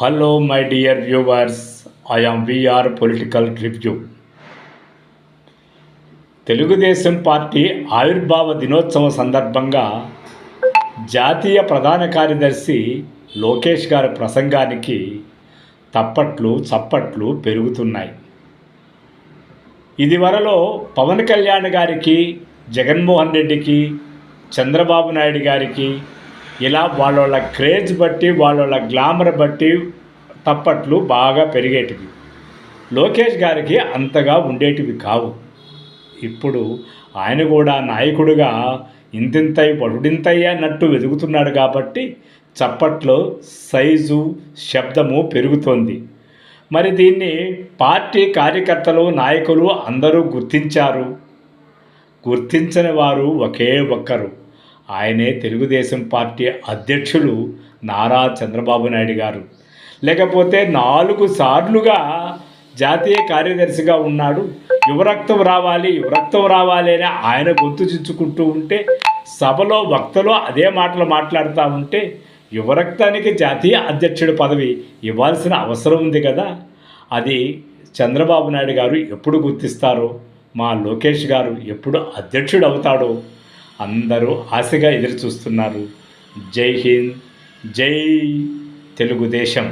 Hello my dear viewers I'm VR political review Telugu Desam party ఆవిర్భావ దినోత్సవం సందర్భంగా జాతీయ ప్రధాన కార్యదర్శి లోకేష్ గారి ప్రసంగానికి తప్పట్లు చప్పట్లు పెరుగుతున్నాయి. ఇదివరలో పవన్ కళ్యాణ్ గారికి జగన్మోహన్ రెడ్డికి చంద్రబాబు నాయుడు గారికి ఇలా వాళ్ళ క్రేజ్ బట్టి వాళ్ళ వాళ్ళ గ్లామర్ బట్టి తప్పట్లు బాగా పెరిగేటివి. లోకేష్ గారికి అంతగా ఉండేటివి కావు. ఇప్పుడు ఆయన కూడా నాయకుడిగా ఇంతింతై పడుడింతై అన్నట్టు వెతుకుతున్నాడు కాబట్టి చప్పట్లో సైజు శబ్దము పెరుగుతోంది. మరి దీన్ని పార్టీ కార్యకర్తలు నాయకులు అందరూ గుర్తించారు. గుర్తించని వారు ఒకే ఒక్కరు. ఆయనే తెలుగుదేశం పార్టీ అధ్యక్షులు నారా చంద్రబాబు నాయుడు గారు. లేకపోతే నాలుగు సార్లుగా జాతీయ కార్యదర్శిగా ఉన్నాడు. యువరక్తం రావాలి యువరక్తం రావాలి అని ఆయన గొంతు చించుకుంటూ ఉంటే సభలో వక్తలో అదే మాటలు మాట్లాడుతూ ఉంటే యువరక్తానికి జాతీయ అధ్యక్షుడి పదవి ఇవ్వాల్సిన అవసరం ఉంది కదా? అది చంద్రబాబు నాయుడు గారు ఎప్పుడు గుర్తిస్తారో మా లోకేష్ గారు ఎప్పుడు అధ్యక్షుడు అవుతాడో అందరూ ఆశగా ఎదురు చూస్తున్నారు జై హింద్ జై తెలుగుదేశం.